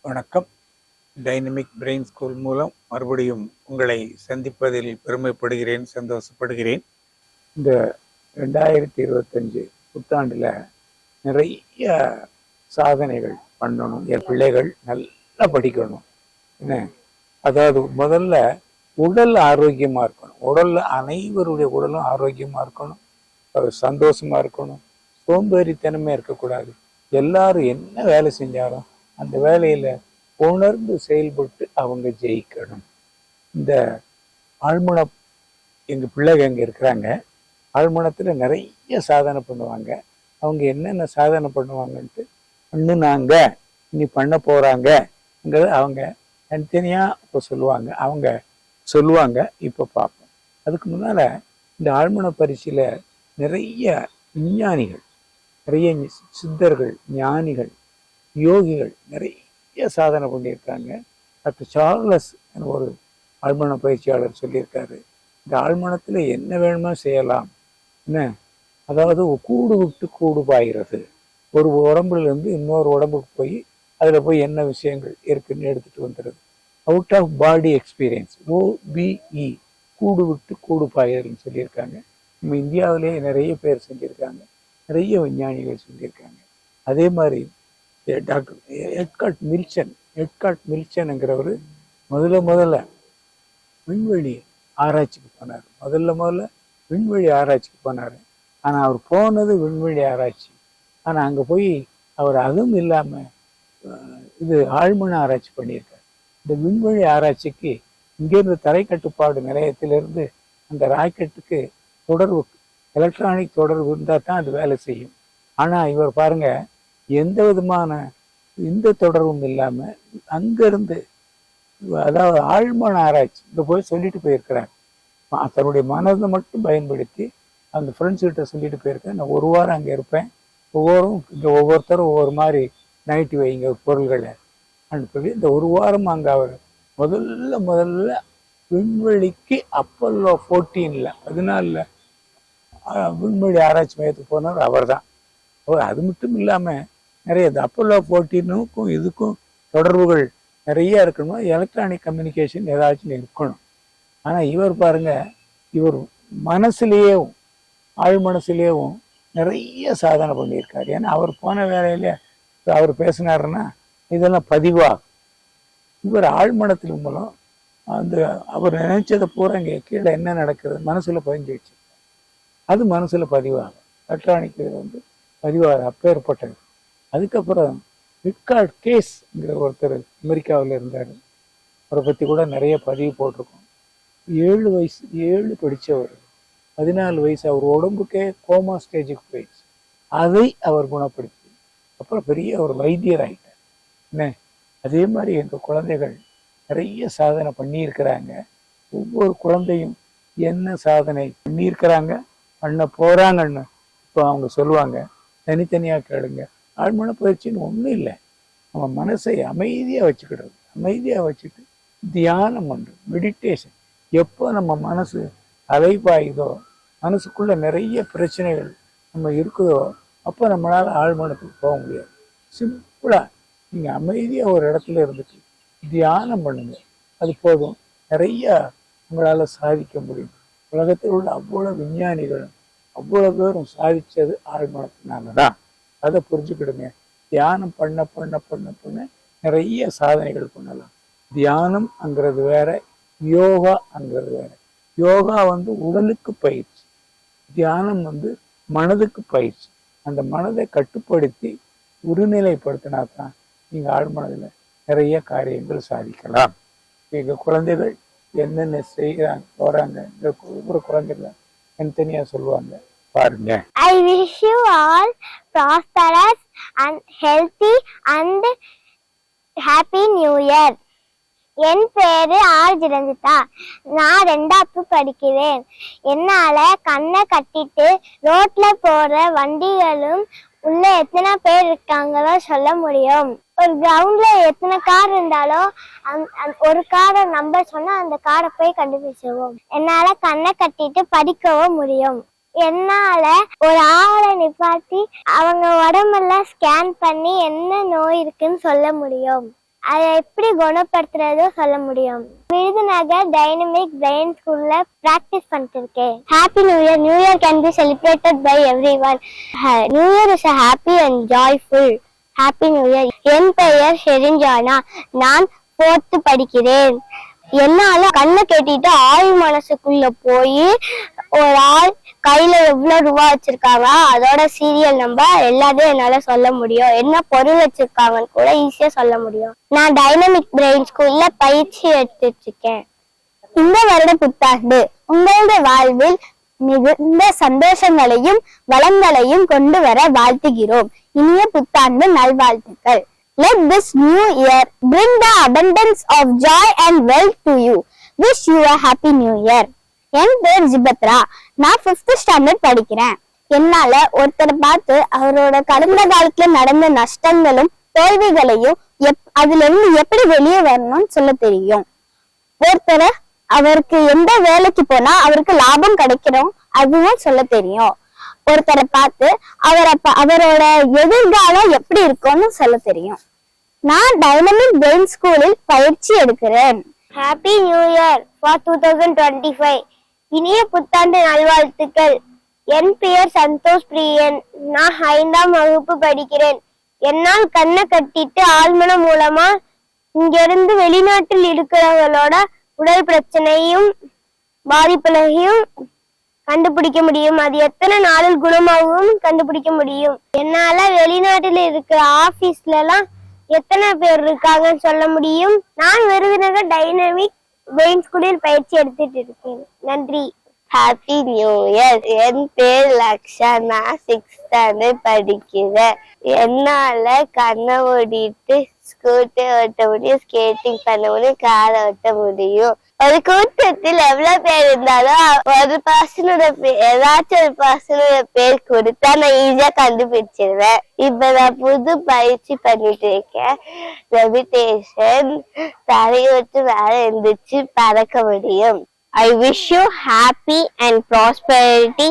வணக்கம். Dynamic brain school மூலம் மறுபடியும் உங்களை சந்திப்பதில் பெருமைப்படுகிறேன் சந்தோஷப்படுகிறேன். இந்த ரெண்டாயிரத்தி இருபத்தஞ்சு புத்தாண்டில் நிறைய சாதனைகள் பண்ணணும். என் பிள்ளைகள் நல்லா படிக்கணும். என்ன? அதாவது முதல்ல உடல் ஆரோக்கியமாக இருக்கணும். உடல்ல அனைவருடைய உடலும் ஆரோக்கியமாக இருக்கணும். அது சந்தோஷமா இருக்கணும். சோம்பேறித்தனமே இருக்கக்கூடாது. எல்லாரும் என்ன வேலை செஞ்சாலும் அந்த வேலையில உணர்ந்து செயல்பட்டு அவங்க ஜெயிக்கணும். இந்த ஆழ்மன எங்கள் பிள்ளைங்க அங்கே இருக்கிறாங்க. ஆழ்முனத்தில் நிறைய சாதனை பண்ணுவாங்க. அவங்க என்னென்ன சாதனை பண்ணுவாங்கன்ட்டு பண்ணுனாங்க இனி பண்ண போறாங்கங்கிறத அவங்க தனித்தனியாக இப்போ சொல்லுவாங்க. அவங்க சொல்லுவாங்க. இப்போ பார்ப்போம் அதுக்கு முன்னால் இந்த ஆழ்மன பரிசில் நிறைய விஞ்ஞானிகள் நிறைய சித்தர்கள் ஞானிகள் யோகிகள் நிறைய சாதனை பண்ணியிருக்காங்க. டாக்டர் சார்லஸ் ஒரு ஆழ்மன பயிற்சியாளர் சொல்லியிருக்காரு. இந்த ஆழ்மனத்தில் என்ன வேணுமோ செய்யலாம். என்ன? அதாவது கூடு விட்டு கூடு பாய்கிறது. ஒரு உடம்புலேருந்து இன்னொரு உடம்புக்கு போய் அதில் போய் என்ன விஷயங்கள் இருக்குன்னு எடுத்துகிட்டு வந்துடுது out of body experience OBE கூடு விட்டு கூடு பாய்கிறதுன்னு சொல்லியிருக்காங்க. நம்ம இந்தியாவிலேயே நிறைய பேர் செஞ்சுருக்காங்க. நிறைய விஞ்ஞானிகள் சொல்லியிருக்காங்க. அதே மாதிரி டாக்டர் எட்காட் மில்சன் எட்காட் மில்சன்ங்கிறவர் முதல்ல முதல்ல விண்வெளி ஆராய்ச்சிக்கு போனார். முதல்ல முதல்ல விண்வெளி ஆராய்ச்சிக்கு போனார். ஆனால் அவர் போனது விண்வெளி ஆராய்ச்சி. ஆனால் அங்கே போய் அவர் அதுவும் இல்லாமல் இது ஆழ்மன ஆராய்ச்சி பண்ணியிருக்கார். இந்த விண்வெளி ஆராய்ச்சிக்கு இங்கேருந்து தரைக்கட்டுப்பாடு நிலையத்திலிருந்து அந்த ராக்கெட்டுக்கு தொடர்பு எலக்ட்ரானிக் தொடர்பு இருந்தால் தான் அது வேலை செய்யும். ஆனால் இவர் பாருங்க எந்த விதமான இந்த தொடர்பும் இல்லாமல் அங்கேருந்து அதாவது ஆழ்மன ஆராய்ச்சி இங்கே போய் சொல்லிட்டு போயிருக்கிறார். தன்னுடைய மனதை மட்டும் பயன்படுத்தி அந்த ஃப்ரெண்ட்ஸ் கிட்ட சொல்லிட்டு போயிருக்கேன். நான் ஒரு வாரம் அங்கே இருப்பேன். ஒவ்வொரும் இங்கே ஒவ்வொருத்தரும் ஒவ்வொரு மாதிரி நைட்டு வைங்க பொருள்களை. அப்படின்னு சொல்லி இந்த ஒரு வாரம் அங்கே அவர் முதல்ல முதல்ல விண்வெளிக்கு அப்பல்லோ ஃபோர்டீனில் பதினாலில் விண்வெளி ஆராய்ச்சி மையத்துக்கு போனவர் அவர் தான் அது மட்டும் இல்லாமல் நிறைய இந்த அப்பல்லோ போட்டினுக்கும் இதுக்கும் தொடர்புகள் நிறைய இருக்கணும்? எலக்ட்ரானிக் கம்யூனிகேஷன் ஏதாச்சும் இருக்கணும். ஆனால் இவர் பாருங்க இவர் மனசுலேயும் ஆழ் மனசுலேயும் நிறைய சாதனை பண்ணியிருக்கார். ஏன்னா அவர் போன வேலையில் அவர் பேசினாருன்னா இதெல்லாம் பதிவாகும். இவர் ஆழ்மனத்தின் மூலம் அந்த அவர் நினைச்சதை பூரா இங்கே கீழே என்ன நடக்கிறது மனசில் பதிஞ்சிடுச்சு அது மனசில் பதிவாகும். எலக்ட்ரானிக் வந்து பதிவாக அப்பேற்பட்டது. அதுக்கப்புறம் ரிக்கார்ட் கேஸ்ங்கிற ஒருத்தர் அமெரிக்காவில் இருந்தார். அவரை பற்றி கூட நிறைய பதிவு போட்டிருக்கோம். ஏழு வயசு ஏழு படித்தவர் பதினாலு வயசு அவர் உடம்புக்கே கோமா ஸ்டேஜுக்கு போயிடுச்சு. அதை அவர் குணப்படுத்தி. அப்புறம் பெரிய ஒரு வைத்தியர் ஆகிட்டார் என்ன? அதே மாதிரி எங்கள் குழந்தைகள் நிறைய சாதனை பண்ணியிருக்கிறாங்க. ஒவ்வொரு குழந்தையும் என்ன சாதனை பண்ணியிருக்கிறாங்க? பண்ண போகிறாங்கன்னு இப்போ அவங்க சொல்லுவாங்க தனித்தனியாக கேளுங்க. ஆழ்மன பயிற்சின்னு ஒன்றும் இல்லை. நம்ம மனசை அமைதியாக வச்சுக்கிடுறது. அமைதியாக வச்சுட்டு தியானம் ஒன்று மெடிடேஷன் எப்போ நம்ம மனசு அலைபாயுதோ மனசுக்குள்ளே நிறைய பிரச்சனைகள் நம்ம இருக்குதோ அப்போ நம்மளால் ஆழ்மனத்துக்கு போக முடியாது. சிம்பிளாக நீங்கள் அமைதியாக ஒரு இடத்துல இருந்துட்டு தியானம் பண்ணுங்க. அது போதும். நிறையா உங்களால் சாதிக்க முடியும். உலகத்தில் உள்ள அவ்வளவு விஞ்ஞானிகளும் அவ்வளவு பேரும் சாதிச்சது ஆழ்மனத்தினால தான் அதை புரிஞ்சுக்கிடுங்க. தியானம் பண்ண பண்ண பண்ண பண்ண நிறைய சாதனைகள் பண்ணலாம். தியானம்ங்கிறது வேற யோகாங்கிறது வேற. யோகா வந்து உடலுக்கு பயிற்சி. தியானம் வந்து மனதுக்கு பயிற்சி. அந்த மனதை கட்டுப்படுத்தி ஒருநிலைப்படுத்தினா தான் நீங்க ஆழ்மனதுல நிறைய காரியங்கள் சாதிக்கலாம். எங்க குழந்தைகள் என்னென்ன செய்யறாங்க போறாங்க இந்த ஒவ்வொரு குழந்தைகள் தனித்தனியா சொல்லுவாங்க. பாருங்க. I wish you all prosperous and healthy and happy new year என் பேரு ஆர். ஜிரஞ்சிதா. நான் ரெண்டாப்பு படிக்கிறேன். என்னால கண்ணை கட்டிட்டு ரோட்ல போற வண்டிகளும் உள்ள எத்தனை பேர் இருக்காங்களோ சொல்ல முடியும். ஒரு கிரவுண்ட்ல எத்தனை கார் இருந்தாலும் ஒரு காரை நம்பர் சொன்னா அந்த காரை போய் கண்டுபிடிச்சிருவோம். என்னால கண்ணை கட்டிட்டு படிக்கவும் முடியும். என்னால ஒரு ஆளை நிப்பாட்டி அவங்க உடம்பெல்லாம் ஸ்கேன் பண்ணி என்ன நோய் இருக்குன்னு சொல்ல முடியும். அதை எப்படி குணப்படுத்துறதோ சொல்ல முடியும். விருதுநகர் டைனமிக் பிரெயின் ஸ்கூல்ல பிராக்டிஸ் பண்ணிட்டு இருக்கேன் happy new year new year can be celebrated by everyone new year is happy and joyful happy new year என் பெயர் ஷெரிஞ்சானா நான் ஃபோர்த்து படிக்கிறேன். என்னால கண்ணை கேட்டிட்டு ஆள் மனசுக்குள்ள போய் ஒரு ஆள் கையில எவ்வளவு ரூபா வச்சிருக்காங்க அதோட சீரியல் நம்பர் எல்லாத்தையும் என்னால சொல்ல முடியும். என்ன பொருள் வச்சிருக்காங்கன்னு கூட ஈஸியா சொல்ல முடியும். நான் டைனமிக் பிரெயின் ஸ்கூல்ல பயிற்சி எடுத்துட்டு இருக்கேன். இந்த வருட புத்தாண்டு உங்களுடைய வாழ்வில் மிகுந்த சந்தோஷங்களையும் வளங்களையும் கொண்டு வர வாழ்த்துகிறோம். இனிய புத்தாண்டு நல்வாழ்த்துக்கள். Let this new year bring the abundance of joy and wealth to you wish you a happy new year என் பேர் ஜிபத்ரா. நான் ஃபிஃப்த் ஸ்டாண்டர்ட் படிக்கிறேன். என்னால ஒருத்தரை பார்த்து அவரோட கடந்த காலத்துல நடந்த நஷ்டங்களும் தோல்விகளையும் எப் அதுல இருந்து எப்படி வெளியே வரணும்னு சொல்ல தெரியும். ஒருத்தரை அவருக்கு எந்த வேலைக்கு போனா அவருக்கு லாபம் கிடைக்கிறோம் அதுவும் சொல்ல தெரியும். ஒருத்தரை பார்த்து அவரை அவரோட எதிர்காலம் எப்படி இருக்கும்னு சொல்ல தெரியும். நான் டைனமிக் பிரெயின் ஸ்கூலில் பயிற்சி எடுக்கிறேன். Happy new year for two thousand twenty five இனிய புத்தாண்டு நல்வாழ்த்துக்கள். என் பெயர் சந்தோஷ் பிரியன். நான் ஐந்தாம் வகுப்பு படிக்கிறேன். என்னால் கண்ணை கட்டிட்டு ஆழ்மனம் மூலமா இங்கிருந்து வெளிநாட்டில் இருக்கிறவங்களோட உடல் பிரச்சனையும் பாதிப்புகளையும் கண்டுபிடிக்க முடியும். அது எத்தனை நாளில் குணமாகவும் கண்டுபிடிக்க முடியும். என்னால வெளிநாட்டில் இருக்கிற ஆபீஸ்ல எல்லாம் எத்தனை பேர் இருக்காங்கன்னு சொல்ல முடியும். நான் விருதுநகர் டைனமிக் பெயின் ஸ்கூலில் பயிற்சி எடுத்துட்டு இருக்கேன். நன்றி. ஹாப்பி நியூ இயர் என் பேர் லக்ஷா. நான் சிக்ஸ் ஸ்டாண்டர்ட் படிக்கிறேன். என்னால கண்ணை ஓடிட்டு ஸ்கூட்டர் ஓட்ட முடியும் ஸ்கேட்டிங் பண்ண முடியும் கார் ஓட்ட முடியும். ஒரு கூட்டத்தில் எவ்வளவு பேர் இருந்தாலும் ஒரு பர்சனோட ஏதாச்சும் ஒரு பர்சனோட பேர் கொடுத்தா நான் ஈஸியா கண்டுபிடிச்சிருவேன் இப்ப நான் புது பயிற்சி பண்ணிட்டு இருக்கேன் லெவிடேஷன் தரையை விட்டு மேல எந்திரிச்சு பறக்க முடியும் I wish you happy and prosperity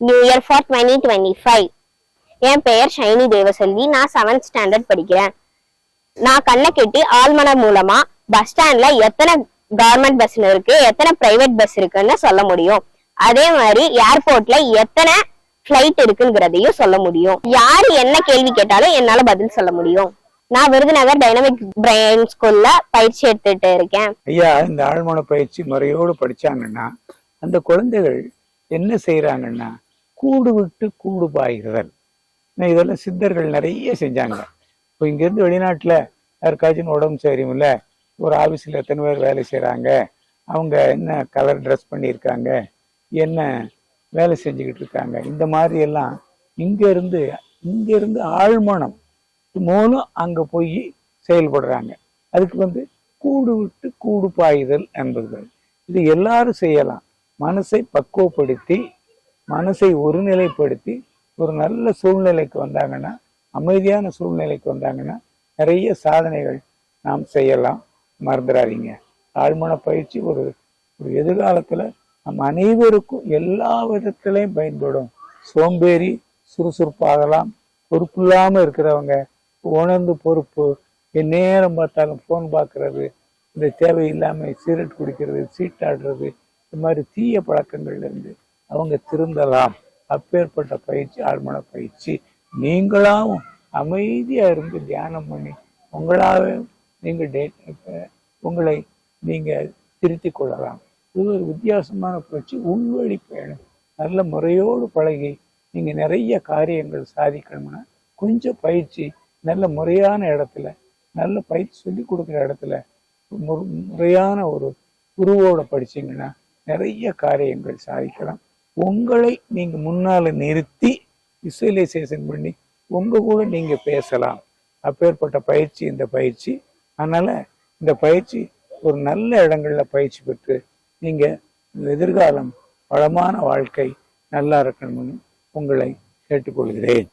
new year for twenty twenty five என் பெயர் ஷைனி தேவசெல்வி நான் செவன்த் ஸ்டாண்டர்ட் படிக்கிறேன் நான் கண்ணை கெட்டி ஆழ்மனம் மூலமா பஸ் ஸ்டாண்ட்ல எத்தனை கவர்மெண்ட் பஸ் இருக்கு எத்தனை பிரைவேட் பஸ் இருக்குன்னு சொல்ல முடியும். அதே மாதிரி ஏர்போர்ட்ல எத்தனை ஃபிளைட் இருக்குங்கிறதையும் சொல்ல முடியும். யாரு என்ன கேள்வி கேட்டாலும் என்னால பதில் சொல்ல முடியும். நான் விருதுநகர் டைனமிக் பிரெயின் ஸ்கூல்ல பயிற்சி எடுத்துட்டு இருக்கேன். ஐயா இந்த ஆழ்மான பயிற்சி முறையோடு படிச்சாங்கன்னா அந்த குழந்தைகள் என்ன செய்யறாங்கன்னா கூடு விட்டு கூடு பாய்கிறதல் இதெல்லாம் சித்தர்கள் நிறைய செஞ்சாங்க. இப்போ இங்கேருந்து வெளிநாட்டில் யாருக்காச்சும் உடம்பு சரியில்லை ஒரு ஆஃபீஸில் எத்தனை பேர் வேலை செய்கிறாங்க அவங்க என்ன கலர் ட்ரெஸ் பண்ணியிருக்காங்க? என்ன வேலை செஞ்சுக்கிட்டு இருக்காங்க? இந்த மாதிரி எல்லாம் இங்கேருந்து இங்கேருந்து ஆழ்மனம் மூலம் அங்கே போய் செயல்படுறாங்க. அதுக்கு வந்து கூடு விட்டு கூடு பாயுதல் என்பது. இது எல்லாரும் செய்யலாம். மனசை பக்குவப்படுத்தி மனசை ஒருநிலைப்படுத்தி ஒரு நல்ல சூழ்நிலைக்கு வந்தாங்கன்னா அமைதியான சூழ்நிலைக்கு வந்தாங்கன்னா நிறைய சாதனைகள் நாம் செய்யலாம். மறந்துடாதீங்க தாழ்மன பயிற்சி ஒரு ஒரு எதிர்காலத்துல நம் அனைவருக்கும் எல்லா விதத்திலையும் பயன்படும். சோம்பேறி சுறுசுறுப்பாகலாம் பொறுப்பில்லாம இருக்கிறவங்க உணர்ந்து பொறுப்பு எந்நேரம் பார்த்தாலும் ஃபோன் பார்க்கறது இந்த தேவையில்லாமல் சிகரெட் குடிக்கிறது சீட்டாடுறது இந்த மாதிரி தீய பழக்கங்கள்ல இருந்து அவங்க திருந்தலாம். அப்பேற்பட்ட பயிற்சி ஆழ்மன பயிற்சி. நீங்களாவும் அமைதியாக இருந்து தியானம் பண்ணி உங்களாவே நீங்கள் டே- இப்போ உங்களை நீங்கள் திருத்தி கொள்ளலாம். இது ஒரு வித்தியாசமான பயிற்சி உள்வழி பயணம். நல்ல முறையோடு பழகி நீங்கள் நிறைய காரியங்கள் சாதிக்கணும்னா கொஞ்சம் பயிற்சி நல்ல முறையான இடத்துல நல்ல பயிற்சி சொல்லி கொடுக்குற இடத்துல மு- முறையான ஒரு குருவோட படிச்சீங்கன்னா நிறைய காரியங்கள் சாதிக்கலாம். உங்களை நீங்கள் முன்னால் நிறுத்தி விசுவலைசேஷன் பண்ணி உங்கள் கூட நீங்கள் பேசலாம். அப்பேற்பட்ட பயிற்சி இந்த பயிற்சி. அதனால் இந்த பயிற்சி ஒரு நல்ல இடங்கள்ல பயிற்சி பெற்று நீங்க எதிர்காலம் வளமான வாழ்க்கை நல்லா இருக்கணும்னு உங்களை கேட்டுக்கொள்கிறேன்.